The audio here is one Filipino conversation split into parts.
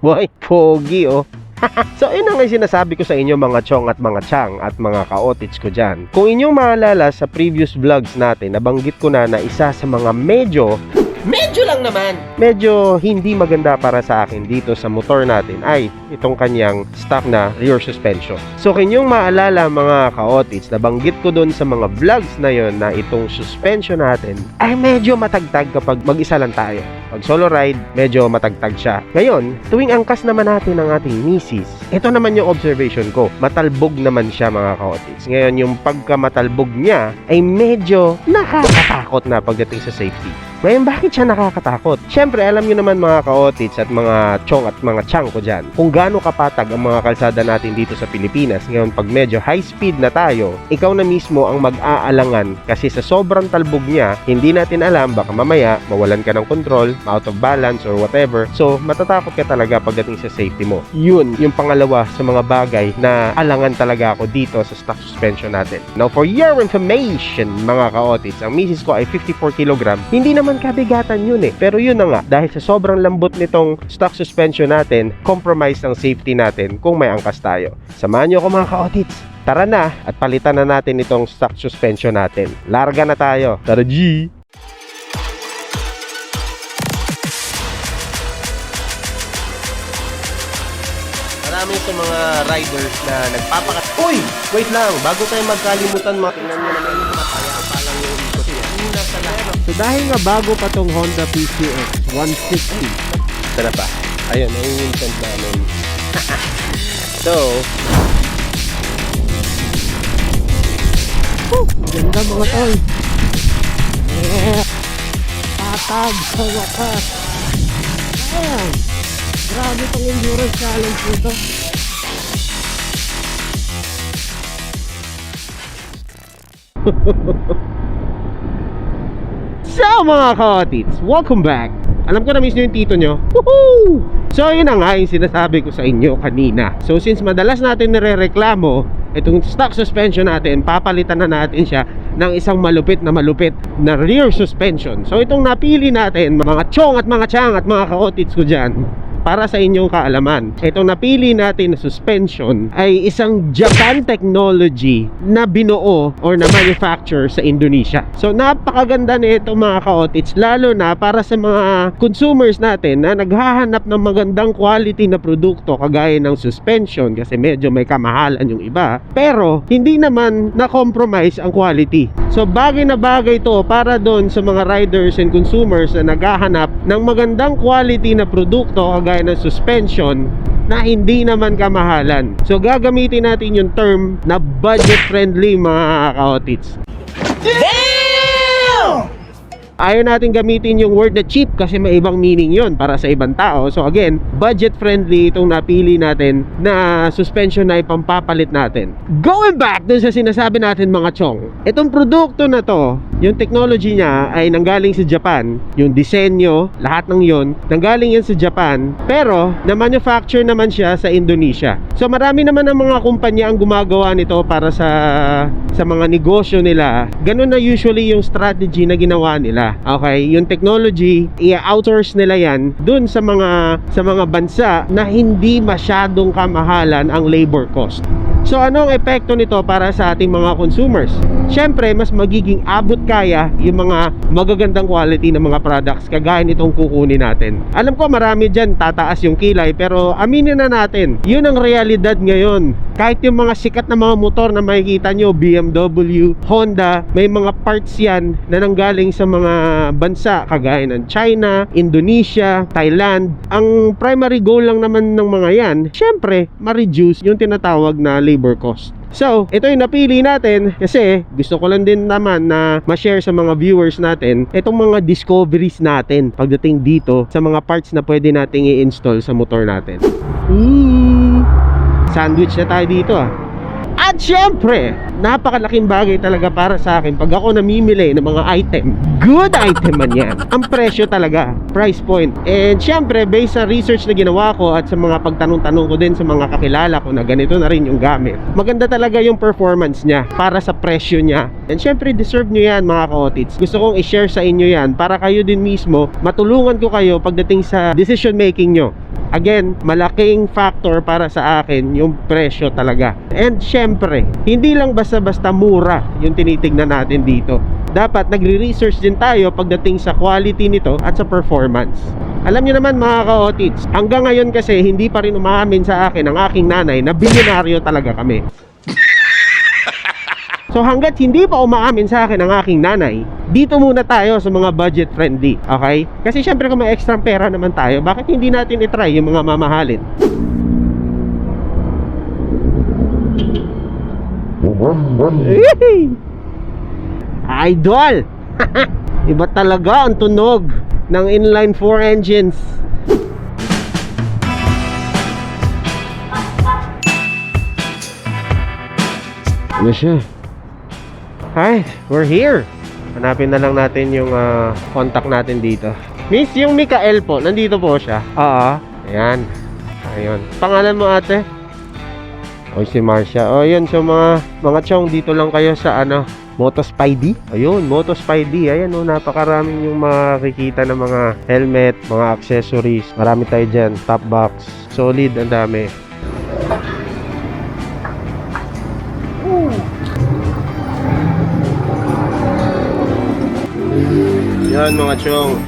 Boy, pogi oh. so yun ang sinasabi ko sa inyo mga chong at mga chang at mga kaotits ko dyan. Kung inyong maalala sa previous vlogs natin, nabanggit ko na na isa sa mga medyo Medyo lang naman. Medyo hindi maganda para sa akin dito sa motor natin ay itong kanyang stock na rear suspension. So kung inyong maalala mga kaotits, nabanggit ko doon sa mga vlogs na yon na itong suspension natin ay medyo matagtag kapag mag-isa lang tayo. Pag solo ride, medyo matagtag siya. Ngayon, tuwing angkas naman natin ang ating misis, ito naman yung observation ko. Matalbog naman siya mga kaotits. Ngayon, yung pagka matalbog niya ay medyo nakakatakot na pagdating sa safety. Ngayon, bakit siya nakakatakot? Siyempre, alam nyo naman mga kaotits at mga chong at mga chang ko dyan, kung gaano kapatag ang mga kalsada natin dito sa Pilipinas. Ngayon, pag medyo high speed na tayo, ikaw na mismo ang mag-aalangan kasi sa sobrang talbog niya, hindi natin alam, baka mamaya mawalan ka ng control, out of balance or whatever. So, matatakot ka talaga pagdating sa safety mo. Yun, yung pangalawa sa mga bagay na alangan talaga ako dito sa stock suspension natin. Now, for your information, mga kaotits, ang misis ko ay 54 kg. Hindi naman kabigatan yun eh. Pero yun na nga, dahil sa sobrang lambot nitong stock suspension natin, compromise ang safety natin kung may angkas tayo. Samahan nyo ako mga kaotits. Tara na at palitan na natin itong stock suspension natin. Larga na tayo. Tara G! Sa mga riders na nagpapakat... Uy! Wait lang! Bago tayo magkalimutan mga tingnan nyo naman yung mga payapa lang yung ikot niya. Una sa lahat. So dahil nga bago pa tong Honda PCX 160. Ito na pa. Ayun, ayun yung tent namin. so, Ganda mga tol. Yeah. Patag sa wakas. Ayan. Grabe tong endurance challenge nito. So mga kaotits, welcome back! Alam ko na miss nyo yung tito nyo. Woohoo! So yun na nga yung sinasabi ko sa inyo kanina. So since madalas natin nire-reklamo, itong stock suspension natin, papalitan na natin siya ng isang malupit na malupit na rear suspension. So itong napili natin, mga chong at mga chang at mga kaotits ko dyan, para sa inyong kaalaman. Itong napili natin na suspension ay isang Japan technology na binuo or na manufacture sa Indonesia. So napakaganda nito mga kaotits lalo na para sa mga consumers natin na naghahanap ng magandang quality na produkto kagaya ng suspension kasi medyo may kamahalan yung iba. Pero hindi naman na-compromise ang quality. So bagay na bagay to para doon sa mga riders and consumers na naghahanap ng magandang quality na produkto kagaya ng suspension na hindi naman kamahalan. So gagamitin natin yung term na budget friendly mga kaotits. Ayaw natin gamitin yung word na cheap kasi may ibang meaning yon para sa ibang tao. So again, budget friendly itong napili natin na suspension na ipampapalit natin. Going back dun sa sinasabi natin mga chong, itong produkto na to, yung technology niya ay nanggaling sa Japan. Yung disenyo, lahat ng yon nanggaling yan sa Japan. Pero, na-manufacture naman siya sa Indonesia. So marami naman ang mga kumpanya ang gumagawa nito para sa sa mga negosyo nila. Ganun na usually yung strategy na ginawa Okay, yung technology, i-outsource nila yan dun sa mga sa mga bansa na hindi masyadong kamahalan ang labor cost. So ano ang epekto nito para sa ating mga consumers? Siyempre, mas magiging abot kaya yung mga magagandang quality ng mga products kagaya nitong kukunin natin. Alam ko marami dyan tataas yung kilay pero aminin na natin, yun ang realidad ngayon. Kahit yung mga sikat na mga motor na makikita nyo, BMW, Honda, may mga parts yan na nanggaling sa mga bansa kagaya ng China, Indonesia, Thailand. Ang primary goal lang naman ng mga yan, syempre, ma-reduce yung tinatawag na labor cost. So, ito yung napili natin kasi gusto ko lang din naman na ma-share sa mga viewers natin itong mga discoveries natin pagdating dito sa mga parts na pwede nating i-install sa motor natin. Ooh, sandwich na tayo dito ah. At syempre, napakalaking bagay talaga para sa akin pag ako namimili ng mga item. Good item man yan. Ang presyo talaga, price point. And syempre, based sa research na ginawa ko at sa mga pagtanong-tanong ko din sa mga kakilala ko na ganito na rin yung gamit. Maganda talaga yung performance niya para sa presyo niya. And syempre, deserve nyo yan mga kaotits. Gusto kong i-share sa inyo yan para kayo din mismo matulungan ko kayo pagdating sa decision making nyo. Again, malaking factor para sa akin yung presyo talaga. And syempre, hindi lang basta-basta mura yung tinitignan natin dito. Dapat nagre-research din tayo pagdating sa quality nito at sa performance. Alam niyo naman mga ka-otits, hanggang ngayon kasi hindi pa rin umaamin sa akin ang aking nanay na bilyonaryo talaga kami. So hanggat hindi pa umaamin sa akin ang aking nanay, dito muna tayo sa mga budget friendly, okay? Kasi syempre kung may extra pera naman tayo, bakit hindi natin itry yung mga mamahalin? Idol! Iba talaga ang tunog ng inline 4 engines. Ano siya? Hi, we're here. Hanapin na lang natin yung ah, contact natin dito. Miss, yung Mikael po, nandito po siya. Oo. Ayan. Ayun. Pangalan mo ate? O si Marcia. O yun, so mga, mga chong, dito lang kayo sa ano, Motospidey. Ayun, Motospidey. Ayan o, napakaraming yung makikita ng mga helmet, mga accessories. Marami tayo dyan. Top box. Solid, ang dami. Yan mga chong.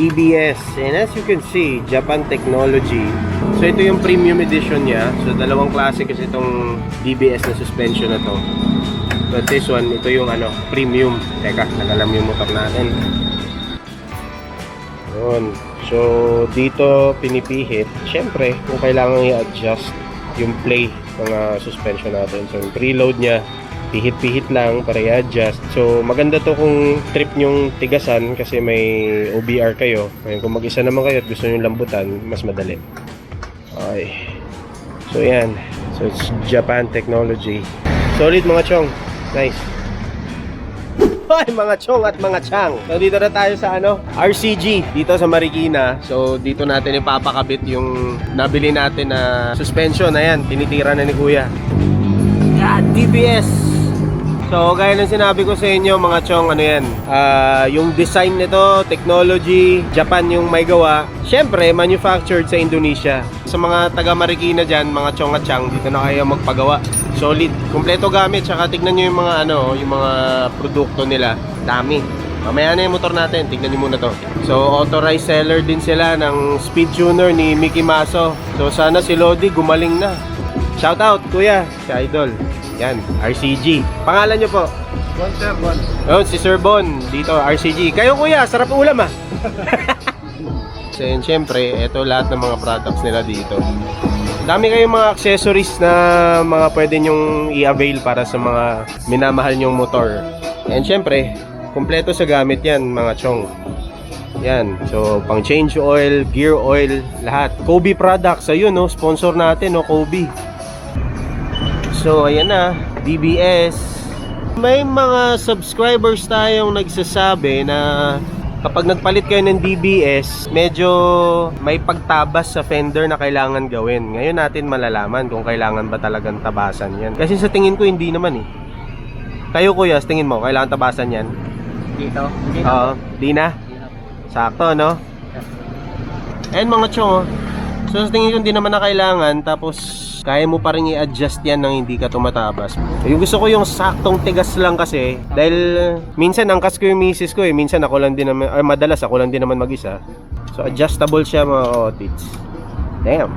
DBS and as you can see Japan Technology. So ito yung premium edition niya. So dalawang klase kasi itong DBS na suspension na to. But this one ito yung ano premium. Teka nagalam yung motor natin. Yun. So dito pinipihit. Syempre kung kailangan i-adjust yung play ng ah, suspension natin. So yung preload niya pihit-pihit lang para i-adjust. So, maganda to kung trip nyong tigasan kasi may OBR kayo. Ngayon, kung mag-isa naman kayo at gusto nyong lambutan, mas madali. Okay. So, yan. So, it's Japan technology. Solid mga chong. Nice. Hoy mga chong at mga chang. So dito na tayo sa ano, RCG dito sa Marikina. So dito natin ipapakabit yung nabili natin na suspension. Ayan, tinitira na ni Kuya. Yan, DBS. So, gaya ng sinabi ko sa inyo mga chong, ano yan, ah, yung design nito, technology, Japan yung may gawa. Siyempre, manufactured sa Indonesia. Sa mga taga Marikina dyan, mga chong at chang, dito na kayo magpagawa. Solid, kompleto gamit, tsaka tignan nyo yung mga ano, yung mga produkto nila. Dami. Mamaya na yung motor natin, tignan nyo muna to. So, authorized seller din sila ng speed tuner ni Mickey Maso. So, sana si Lodi gumaling na. Shout out, kuya, si Idol. Yan, RCG. Pangalan nyo po? One sir, one. Yun, si Sir Bon, dito, RCG. Kayo kuya, sarap ulam ah. yun, syempre, ito lahat ng mga products nila dito. Dami kayong mga accessories na mga pwede nyong i-avail para sa mga minamahal nyong motor. And syempre, kumpleto sa gamit yan mga chong. Yan, so pang change oil, gear oil, lahat. Kobe products, ayun no, sponsor natin no, Kobe. So, ayan na, DBS. May mga subscribers tayong nagsasabi na kapag nagpalit kayo ng DBS, medyo may pagtabas sa fender na kailangan gawin. Ngayon natin malalaman kung kailangan ba talagang tabasan yan. Kasi sa tingin ko hindi naman eh. Kayo kuya, sa tingin mo, kailangan tabasan yan? Dito? Dito? Oo, di na? Sakto, no? And mga chong, oh. so sa tingin ko hindi naman na kailangan, tapos kaya mo pa rin i-adjust yan nang hindi ka tumatabas. Yung gusto ko yung saktong tigas lang kasi, dahil uh, minsan angkas ko yung misis ko eh, minsan ako lang din naman, ay madalas ako lang din naman mag-isa. So adjustable siya mga otits. Damn.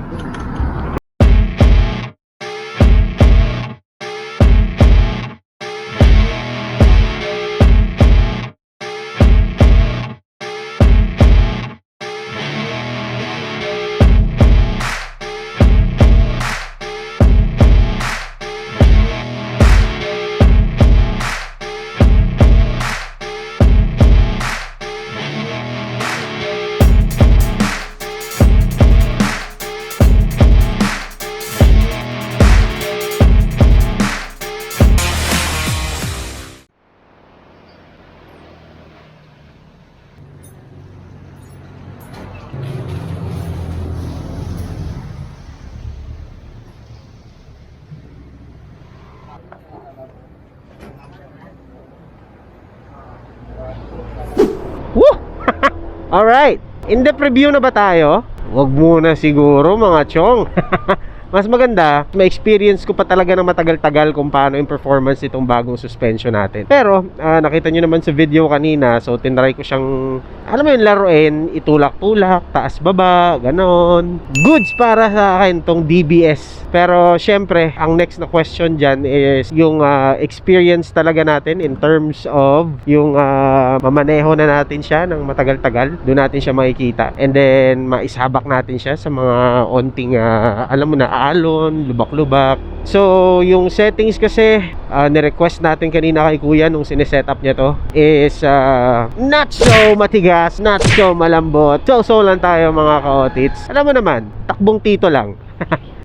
Alright. In the preview na ba tayo? Wag muna siguro mga chong. Mas maganda, ma-experience ko pa talaga ng matagal-tagal kung paano yung performance nitong bagong suspension natin. Pero, ah, nakita nyo naman sa video kanina, so tinry ko siyang, alam mo yung laruin, itulak-tulak, taas-baba, ganon. Goods para sa akin tong DBS. Pero, syempre, ang next na question dyan is yung ah, experience talaga natin in terms of yung ah, mamaneho na natin siya ng matagal-tagal. Doon natin siya makikita. And then, maisabak natin siya sa mga onting, ah, alam mo na, alon, lubak-lubak. So, yung settings kasi, ah, ni-request natin kanina kay Kuya nung sineset-up niya to, is ah, not so matigas, not so malambot. So-so lang tayo mga ka-otits. Alam mo naman, takbong tito lang.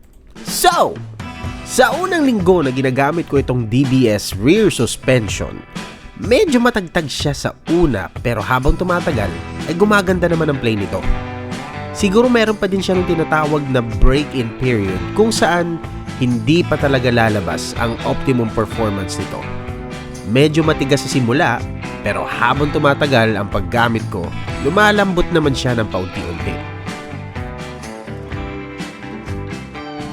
So, sa unang linggo na ginagamit ko itong DBS rear suspension, medyo matagtag siya sa una pero habang tumatagal ay gumaganda naman ang play nito. Siguro meron pa din siyang tinatawag na break-in period kung saan hindi pa talaga lalabas ang optimum performance nito. Medyo matigas sa simula pero habang tumatagal ang paggamit ko, lumalambot naman siya ng paunti-unti.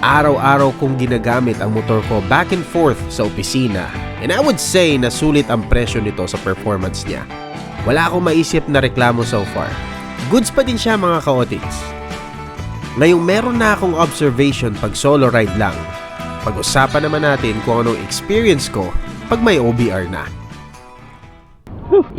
Araw-araw kong ginagamit ang motor ko back and forth sa opisina and I would say na sulit ang presyo nito sa performance niya. Wala akong maisip na reklamo so far. Goods pa din siya mga kaotits. Ngayong meron na akong observation pag solo ride lang, pag-usapan naman natin kung anong experience ko pag may OBR na.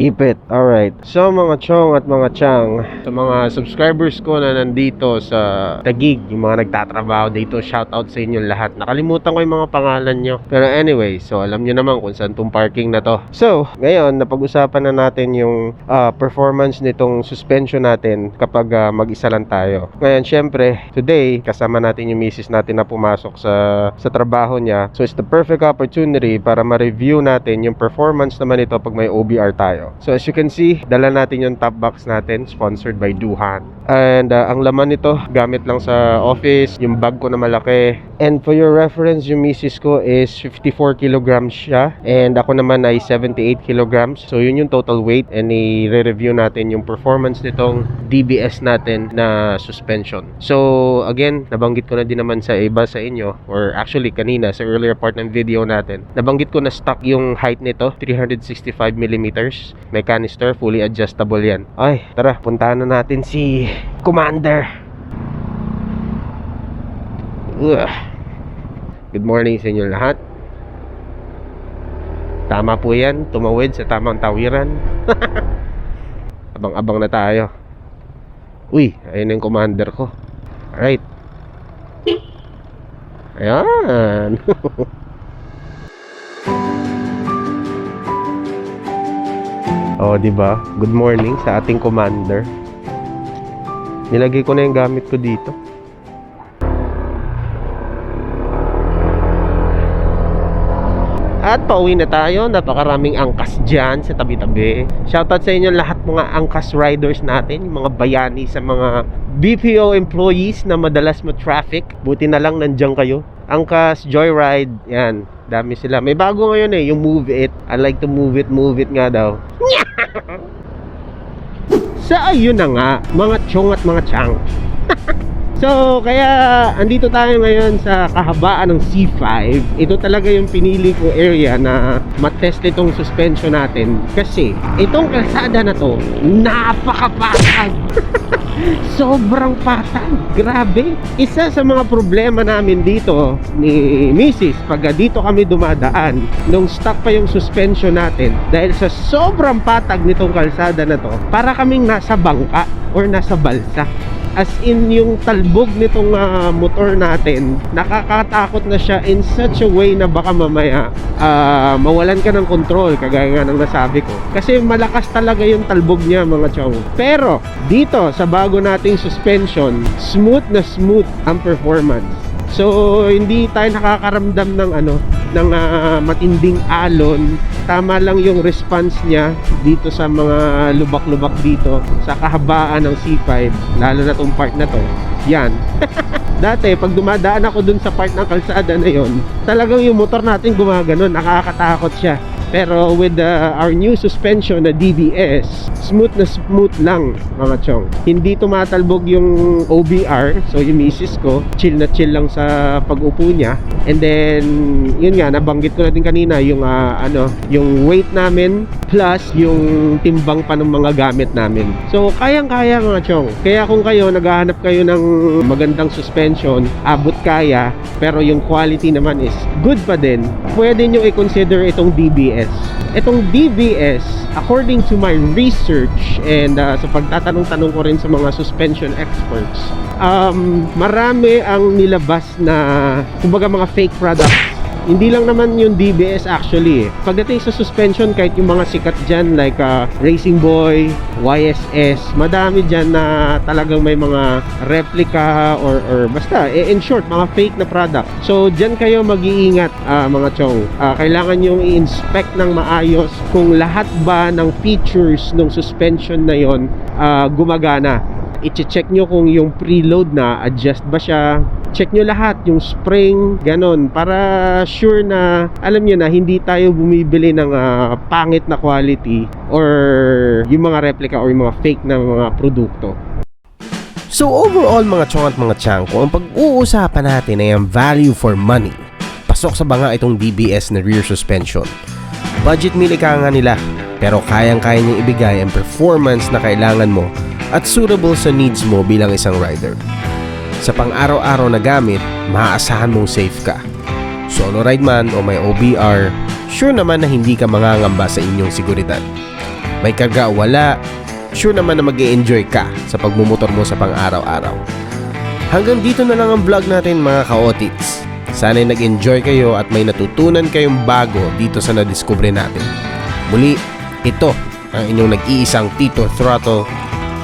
Ipit. Alright. So mga chong at mga chang, sa mga subscribers ko na nandito sa Tagig, yung mga nagtatrabaho dito, shout out sa inyo lahat. Nakalimutan ko yung mga pangalan nyo. Pero anyway, so alam nyo naman kung saan tong parking na to. So, ngayon, napag-usapan na natin yung ah, performance nitong suspension natin kapag ah, mag-isa lang tayo. Ngayon, syempre, today, kasama natin yung misis natin na pumasok sa, sa trabaho niya. So, it's the perfect opportunity para ma-review natin yung performance naman ito pag may OBR tayo. So, as you can see, dala natin yung top box natin, sponsored by Duhan. And ah, ang laman nito, gamit lang sa office, yung bag ko na malaki. And for your reference, yung misis ko is 54 kilograms siya. And ako naman ay 78 kilograms. So, yun yung total weight. And i-review natin yung performance nitong DBS natin na suspension. So, again, nabanggit ko na din naman sa iba sa inyo, or actually kanina sa earlier part ng video natin, nabanggit ko na stock yung height nito, 365 millimeters. May canister, fully adjustable yan. Ay, tara, puntahan na natin si Commander. Ugh. Good morning sa inyo lahat. Tama po yan, tumawid sa tamang tawiran. Abang-abang na tayo. Uy, ayun yung commander ko. Alright. Ayan. oh, di ba? Good morning sa ating commander. Nilagay ko na yung gamit ko dito. At pauwi na tayo. Napakaraming angkas dyan sa tabi-tabi. Shoutout sa inyo lahat mga angkas riders natin. Mga bayani sa mga BPO employees na madalas ma-traffic. Buti na lang nandyan kayo. Angkas, Joyride, yan. Dami sila. May bago ngayon eh, yung Move It. I like to move it, move it nga daw. Sa ayun na nga, mga chong at mga chang. So, kaya andito tayo ngayon sa kahabaan ng C5. Ito talaga yung pinili ko area na matest itong suspension natin. Kasi, itong kalsada na to, napakapatag. Sobrang patag. Grabe. Isa sa mga problema namin dito ni Mrs. pag dito kami dumadaan, nung stuck pa yung suspension natin, dahil sa sobrang patag nitong kalsada na to, para kaming nasa bangka or nasa balsa as in yung talbog nitong ah, motor natin nakakatakot na siya in such a way na baka mamaya ah, mawalan ka ng control kagaya nga ng nasabi ko kasi malakas talaga yung talbog niya mga chong pero dito sa bago nating suspension smooth na smooth ang performance So hindi tayo nakakaramdam ng ano ng ah, matinding alon. Tama lang yung response niya dito sa mga lubak-lubak dito sa kahabaan ng C5, lalo na tong part na to. Yan. Dati pag dumadaan ako dun sa part ng kalsada na yon, talagang yung motor natin gumaganon, nakakatakot siya. Pero with the, our new suspension na DBS, smooth na smooth lang mga chong. Hindi tumatalbog yung OBR, so yung misis ko, chill na chill lang sa pag-upo niya. And then, yun nga, nabanggit ko na din kanina yung ah, ano, yung weight namin plus yung timbang pa ng mga gamit namin. So, kayang-kaya mga chong. Kaya kung kayo naghahanap kayo ng magandang suspension, abot kaya, pero yung quality naman is good pa din, pwede nyo i-consider itong DBS. Itong DBS, according to my research and uh, sa pagtatanong-tanong ko rin sa mga suspension experts, um, marami ang nilabas na kumbaga mga fake products hindi lang naman yung DBS actually eh. Pagdating sa suspension, kahit yung mga sikat dyan like uh, Racing Boy, YSS, madami dyan na talagang may mga replica or, or basta, eh, in short, mga fake na product. So, dyan kayo mag-iingat ah, mga chong. Ah, kailangan yung i-inspect ng maayos kung lahat ba ng features ng suspension na yon ah, gumagana i-check nyo kung yung preload na adjust ba siya check nyo lahat yung spring ganon para sure na alam nyo na hindi tayo bumibili ng ah, pangit na quality or yung mga replica or yung mga fake na mga produkto So overall mga chong at mga chang, kung ang pag-uusapan natin ay ang value for money, pasok sa banga itong DBS na rear suspension. Budget meal ika nga nila, pero kayang-kaya niyang ibigay ang performance na kailangan mo at suitable sa needs mo bilang isang rider. Sa pang-araw-araw na gamit, maaasahan mong safe ka. Solo ride man o may OBR, sure naman na hindi ka mangangamba sa inyong seguridad. May karga o wala, sure naman na mag enjoy ka sa pagmumotor mo sa pang-araw-araw. Hanggang dito na lang ang vlog natin mga ka-otits. Sana'y nag-enjoy kayo at may natutunan kayong bago dito sa nadiskubre natin. Muli, ito ang inyong nag-iisang Tito Throttle.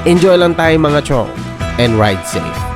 Enjoy lang tayo mga chong and ride safe.